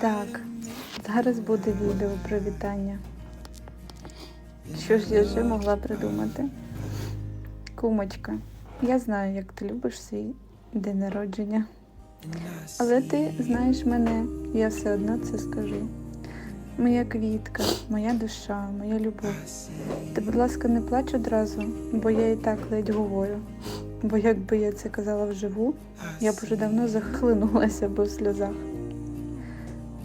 Так, зараз буде відео про вітання. Що ж я вже могла придумати? Кумочка, я знаю, як ти любиш свій день народження. Але ти знаєш мене, я все одно це скажу. Моя квітка, моя душа, моя любов. Ти, будь ласка, не плач одразу, бо я і так ледь говорю. Бо якби я це казала вживу, я б уже давно захлинулася би в сльозах.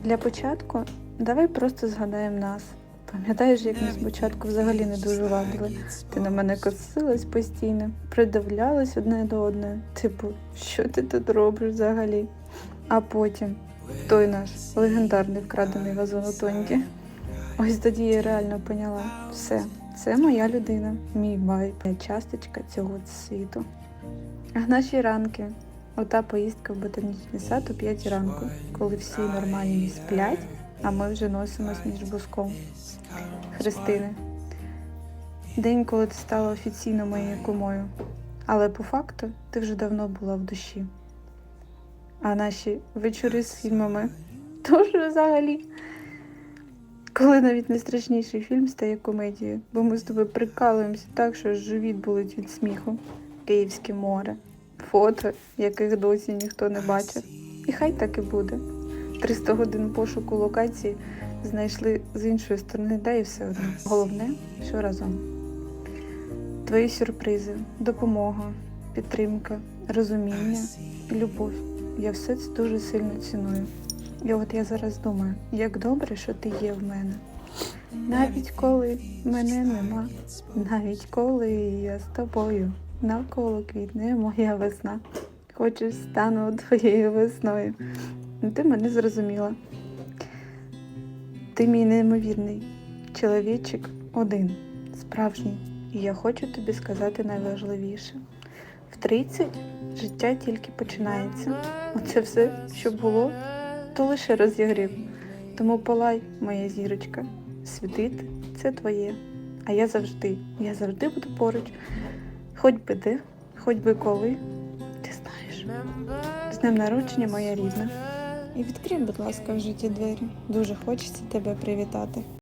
Для початку давай просто згадаємо нас. Пам'ятаєш, як ми спочатку взагалі не дуже ладили? Ти на мене косилась постійно, придивлялась одне до одної. Типу, що ти тут робиш взагалі? А потім той наш легендарний вкрадений вазон у Тоньки. Ось тоді я реально поняла. Все, це моя людина, мій моя часточка цього світу. А наші ранки. Ота поїздка в ботанічний сад о 5 ранку, коли всі нормальні сплять, а ми вже носимось між буском. Христини. День, коли ти стала офіційно моєю кумою. Але по факту ти вже давно була в душі. А наші вечори з фільмами теж взагалі. Коли навіть найстрашніший фільм стає комедією, бо ми з тобою прикалуємося так, що живіт болить від сміху. Київське море, фото, яких досі ніхто не бачив. І хай так і буде. 300 годин пошуку локації знайшли з іншої сторони, да і все одно. Головне, що разом. Твої сюрпризи, допомога, підтримка, розуміння, і любов. Я все це дуже сильно ціную. І от я зараз думаю, як добре, що ти є в мене. Навіть коли мене нема, навіть коли я з тобою, навколо квітне моя весна. Хочеш стану твоєю весною. Ну, Ти мене зрозуміла. Ти мій неймовірний чоловічик один, справжній. І я хочу тобі сказати найважливіше. В 30 життя тільки починається. Оце все, що було, то лише розігрів. Тому полай, моя зірочка, світити це твоє. А я завжди, я завжди буду поруч. Хоч би де, хоч би коли, ти знаєш. З днем народження, моя рідна. І відкрий, будь ласка, в житті двері. Дуже хочеться тебе привітати.